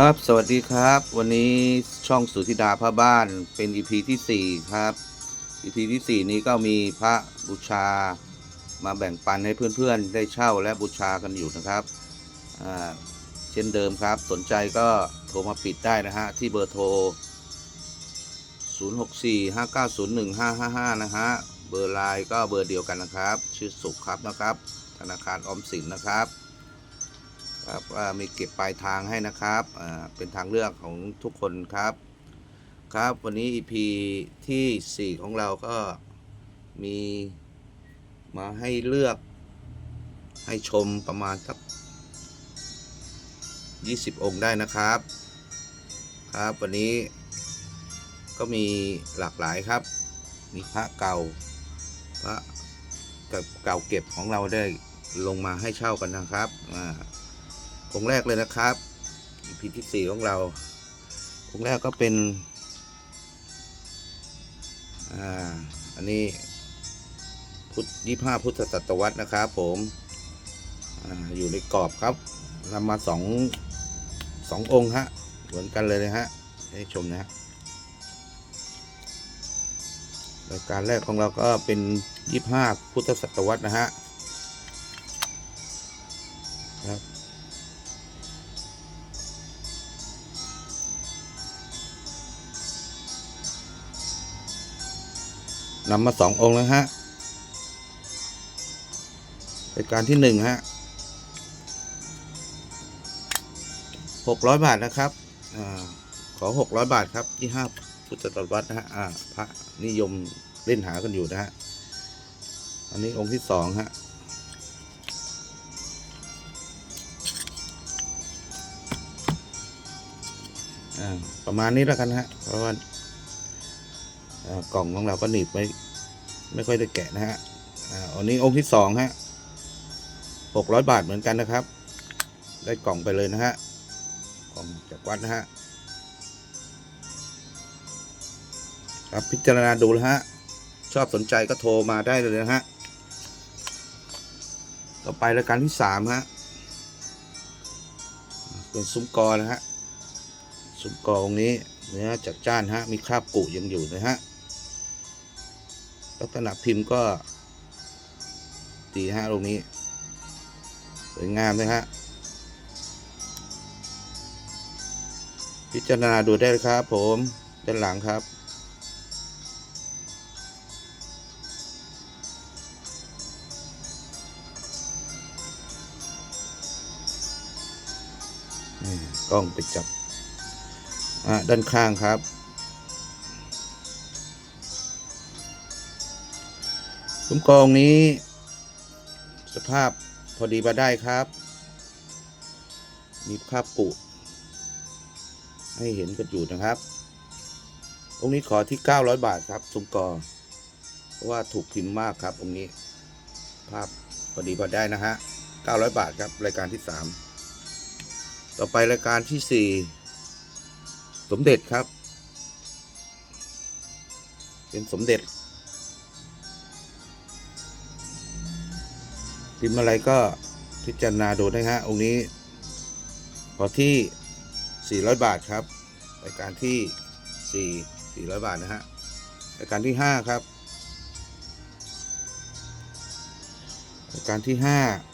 ครับ สวัสดีครับ วันนี้ช่องสุธิดาพระบ้านเป็น EP ที่ 4 ครับ EP ที่ 4 นี้ก็มีพระบูชามาแบ่งปันให้เพื่อนๆ ได้เช่าและบูชากันอยู่นะครับ เช่นเดิมครับ สนใจก็โทรมาปิดได้นะฮะ ที่เบอร์โทร 0645901555 นะฮะ เบอร์ไลน์ก็เบอร์เดียวกันนะครับ ชื่อสุขครับนะครับ ธนาคารออมสินนะครับ ครับมีเก็บปลายทางให้นะครับเป็นทางเลือกของทุกคนครับ ครับวันนี้ EP ที่ 4 ของเราก็มีมาให้เลือกให้ชมประมาณสัก20 องค์ได้นะครับ ครับวันนี้ก็มีหลากหลายครับ มีพระเก่าพระเก่าเก็บของเราได้ลงมาให้เช่ากันนะครับอ่า องค์แรกเลยนะครับ EP ที่สี่ของเรา องค์แรกก็เป็น อ่า อันนี้ พุทธยี่ห้าพุทธศตวรรษนะครับผมอ่าอยู่ในกรอบครับนำมาสองสององค์ฮะ เหมือนกันเลยนะฮะ ให้ชมนะฮะรายการแรกของเราก็เป็นยี่ห้าพุทธศตวรรษนะฮะ นำมาสององค์แล้วฮะรายการที่หนึ่งฮะหกร้อยบาทนะครับอขอหกร้อยบาทครับที่ห้าพุทธศตวรรษนะฮะพระนิยมเล่นหากันอยู่นะฮะ อันนี้องค์ที่สองฮะอ่าประมาณนี้แล้วกันฮะ เพราะว่าอ่ากล่องของเราก็หนีบไว้ ไม่ค่อยได้แกะนะฮะอ่าอันนี้องค์ที่สองฮะหกร้อยบาทเหมือนกันนะครับ ได้กล่องไปเลยนะฮะกล่องจากวัดนะฮะครับพิจารณาดูนะฮะชอบสนใจก็โทรมาได้เลยนะฮะต่อไปรายการที่สามฮะเป็นซุ้มกอนะฮะซุ้มกอองนี้เนื้อจัดจ้านฮะมีคราบกุยังอยู่นะฮะ ลักษณะพิมพ์ก็ดีฮะตรงนี้ สวยงามเลยฮะพิจารณาดูได้ครับผม ด้านหลังครับนี่กล้องไปจับด้านข้างครับ ซุ้มกองนี้ สภาพพอดีมาได้ครับ มีคราบกุให้เห็นกันอยู่นะครับองค์นี้ขอที่ 900 บาทครับซุ้มกอเพราะว่าถูกพิมพ์มากครับองค์นี้ ภาพพอดีพอได้นะฮะ 900 บาทครับรายการที่ 3 ต่อไปรายการที่ 4 สมเด็จครับ เป็นสมเด็จ พิมพ์อะไรก็พิจารณาดูนะฮะองค์นี้พอที่ 400 บาทครับรายการที่ 4 400 บาทนะฮะรายการที่ 5 ครับรายการที่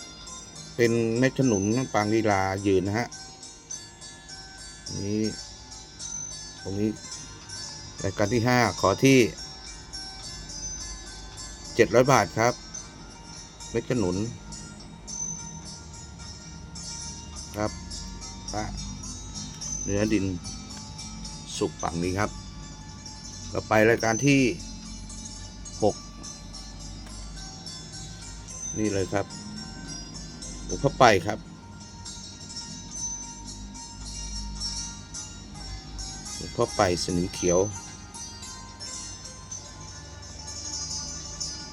5 เป็นเม็ดขนุนปางลีลายืนนะฮะนี้ตรงนี้รายการที่ 5 ขอที่ 700 บาทครับ เม็ดขนุนครับพระเนื้อดินสุกฝั่งนี้ครับต่อไปรายการที่หกนี่เลยครับหลวงพ่อไปครับ หลวงพ่อไปสนิมเขียว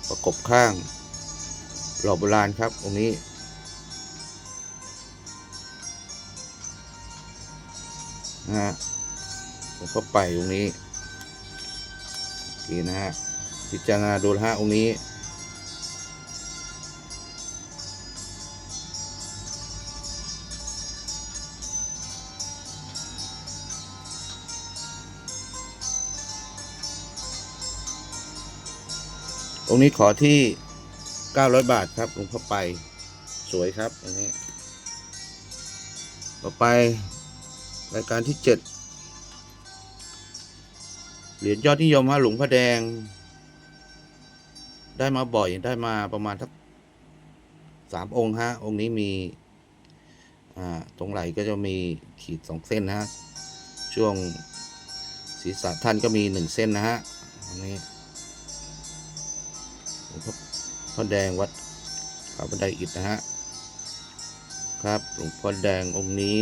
ประกบข้าง หล่อโบราณครับตรงนี้ นะฮะผมเข้าไปตรงนี้โอเนะฮะพิจารณาดูห้าองนี้ตรงนี้ขอที่ 900 บาทครับหลวงพ่อไป สวยครับองค์นี้ ต่อไปรายการที่ 7 เหรียญยอดนิยมฮะหลวงพ่อแดง ได้มาบ่อยได้มาประมาณทักสามองค์ฮะ องค์นี้มี อ่า ตรงไหลก็จะมีขีดสองเส้นนะฮะ ช่วงศีรษะท่านก็มีหนึ่งเส้นนะฮะ อันนี้หลวง พ่อแดงวัดเขาบันไดอิฐนะฮะครับหลวงพ่อแดงองค์นี้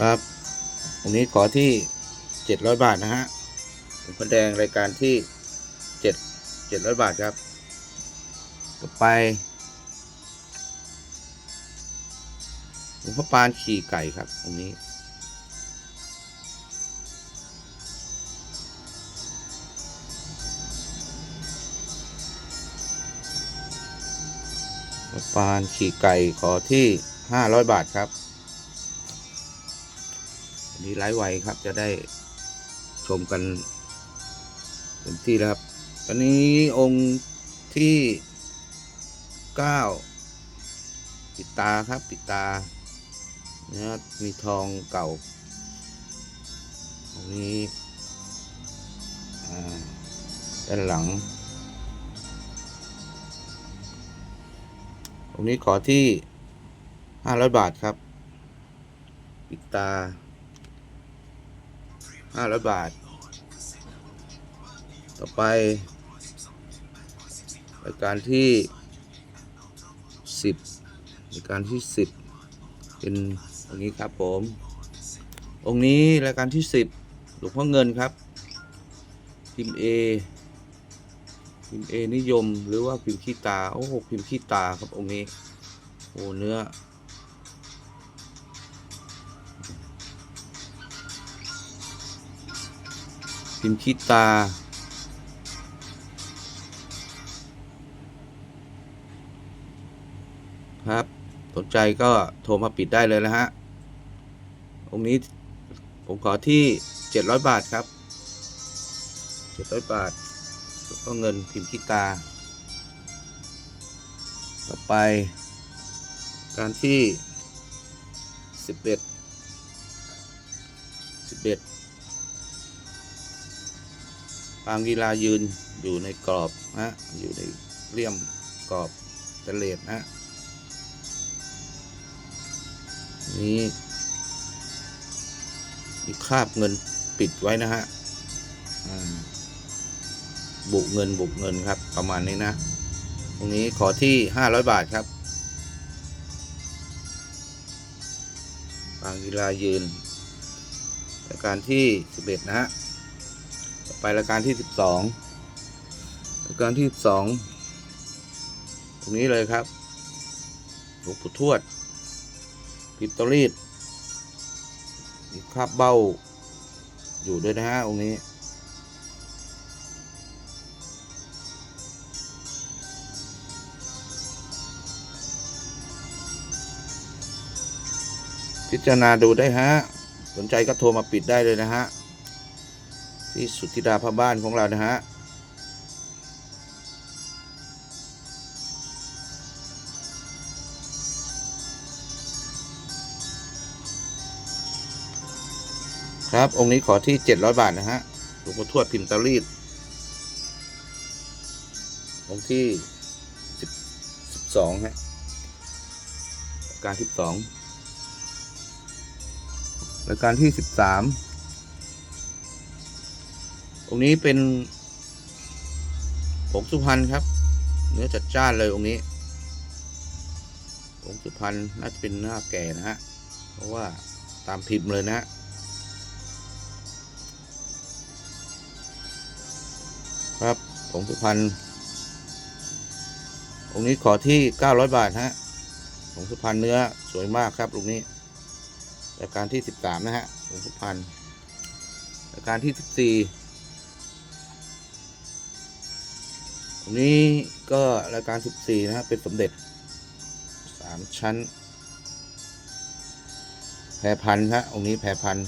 ครับตรงนี้ขอที่เจ็ดร้อยบาทนะฮะหลวงพ่อแดงรายการที่เจ็ดเจ็ดร้อยบาทครับ ไปหลวงพ่อปานขี่ไก่ครับตรงนี้ หลวงพ่อปานขี่ไก่ขอที่ห้าร้อยบาทครับนนี้ไลฟ์ไวครับจะได้ชมกันเต็มที่แล้วครับ ตอนนี้องค์ที่ เก้าปิดตาครับปิดตาเนื้อมีทองเก่าตรงนี้อ่าด้านหลัง ตรงนี้ขอที่ห้าร้อยบาทครับ ปิดตาห้าร้อยบาท ต่อไปรายการที่ สิบรายการที่สิบเป็นองค์นี้ครับผม องค์นี้รายการที่สิบหลวงพ่อเงินครับพิมพ์เอพิมพ์เอนิยมหรือว่าพิมพ์ขี้ตา โอ้โหพิมพ์ขี้ตาครับองค์นี้โอ้เนื้อพิมพ์คิตา ครับ สนใจก็โทรมาปิดได้เลยนะฮะองค์นี้ผมขอที่ 700 บาทครับ 700 บาทแล้วก็เงินพิมพ์คิตา ต่อไป การที่ 11 11ปางกีฬายืนอยู่ในกรอบนะอยู่ในเลี่ยมกรอบสแตเลสนะ นี่มีคาบเงินปิดไว้นะฮะบุกเงินบุกเงินครับ ประมาณนี้นะ ตรงนี้ขอที่ 500 บาทครับปางกีฬายืนรายการที่ 11 นะฮะไปรายการที่สิบสองรายการที่สิบสองตรงนี้เลยครับหลวงปู่ทวด พิตอรีดมีคราบเบ้า อยู่ด้วยนะฮะองค์นี้ พิจารณาดูได้ฮะ สนใจก็โทรมาปิดได้เลยนะฮะ ที่สุทธิดาพระบ้านของเรานะฮะ ครับ องค์นี้ขอที่700บาท นะฮะหลวงพ่อทวดพิมพ์ตารีดองค์ที่10 12ฮะการที่12รายการที่13องค์นี้เป็นผงสุพรรณครับ เนื้อจัดจ้านเลยองค์นี้ผงสุพรรณน่าจะเป็นหน้าแก่นะฮะ เพราะว่าตามพิมพ์เลยนะฮะ ครับผงสุพรรณองค์นี้ขอที่900บาทฮะผงสุพรรณเนื้อสวยมากครับลูกนี้รายการที่13นะฮะผงสุพรรณรายการที่14ตรงนี้ก็รายการ14นะฮะเป็นสมเด็จ3ชั้น แพรพันธ์ฮะองค์นี้แพรพันธ์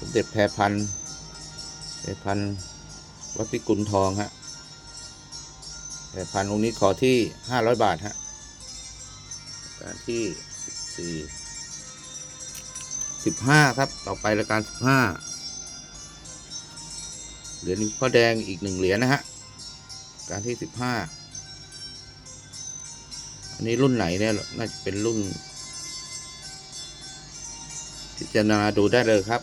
สมเด็จแพรพันธ์แพรพันธ์ วัดพิกุลทองฮะแพรพันองค์นี้ขอที่500บาทฮะการที่14 15ครับ ต่อไปรายการ15เหรียญพ่อแดงอีกหนึ่งเหรียญนะฮะ การที่15อันนี้รุ่นไหนเนี่ย น่าจะเป็นรุ่นพิจารณาดูได้เลยครับ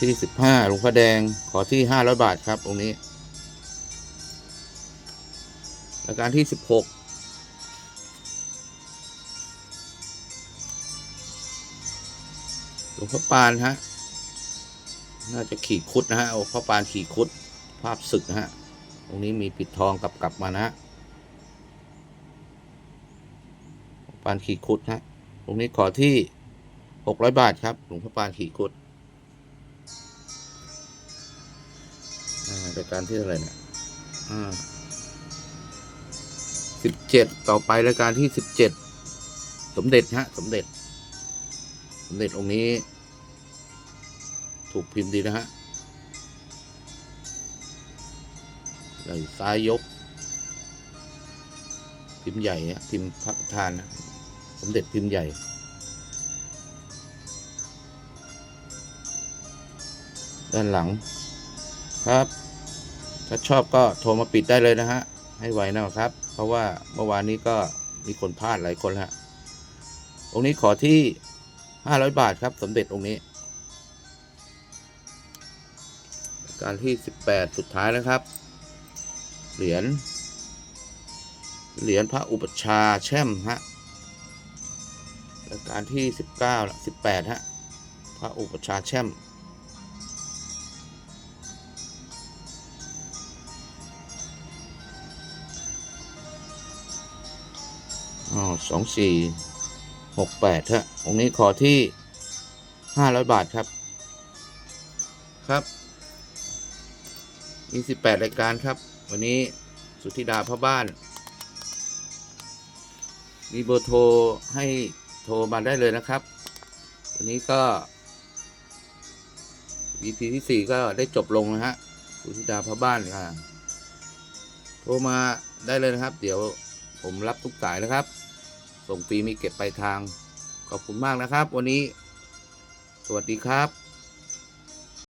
ที่15หลวงพ่อแดงขอที่500บาทครับ องค์นี้รายการที่16หลวงพ่อปานฮะ น่าจะขี่คุดนะฮะโอ้พ่อปานขี่คุด ภาพศึกนะฮะ ตรงนี้มีปิดทองกลับกลับมานะฮะปานขี่คุดฮะ ตรงนี้ขอที่หกร้อยบาทครับ หลวงพ่อปานขี่คุด การที่เท่าไหร่เนี่ยอ่าสิบเจ็ดต่อไปรายการที่สิบเจ็ดสมเด็จฮะ สมเด็จ สมเด็จองค์นี้ ถูกพิมพ์ดีนะฮะไหล่ซ้ายยก พิมพ์ใหญ่ฮะพิมพ์พระประธานนะสมเด็จพิมพ์ใหญ่ด้านหลัง ครับ ถ้าชอบก็โทรมาปิดได้เลยนะฮะ ให้ไวนะครับ เพราะว่าเมื่อวานนี้ก็มีคนพลาดหลายคนฮะองค์นี้ขอที่ 500 บาทครับ สมเด็จองค์นี้ การที่ 18 สุดท้ายนะครับ เหรียญ เหรียญพระอุปชาแช่มฮะการที่ 19 18 ฮะ พระอุปชาแช่ม สองสี่หกแปดฮะองค์นี้ขอที่ห้าร้อยบาทครับ ครับมีสิบแปดรายการครับ วันนี้สุธิดาพ่อบ้าน มีเบอร์โทรให้โทรมาได้เลยนะครับ วันนี้ก็ EP ที่สี่ก็ได้จบลงนะฮะสุธิดาพ่อบ้านอ่าโทรมาได้เลยนะครับ เดี๋ยวผมรับทุกสายนะครับ ส่งฟรีมีเก็บปลายทาง ขอบคุณมากนะครับ วันนี้ สวัสดีครับ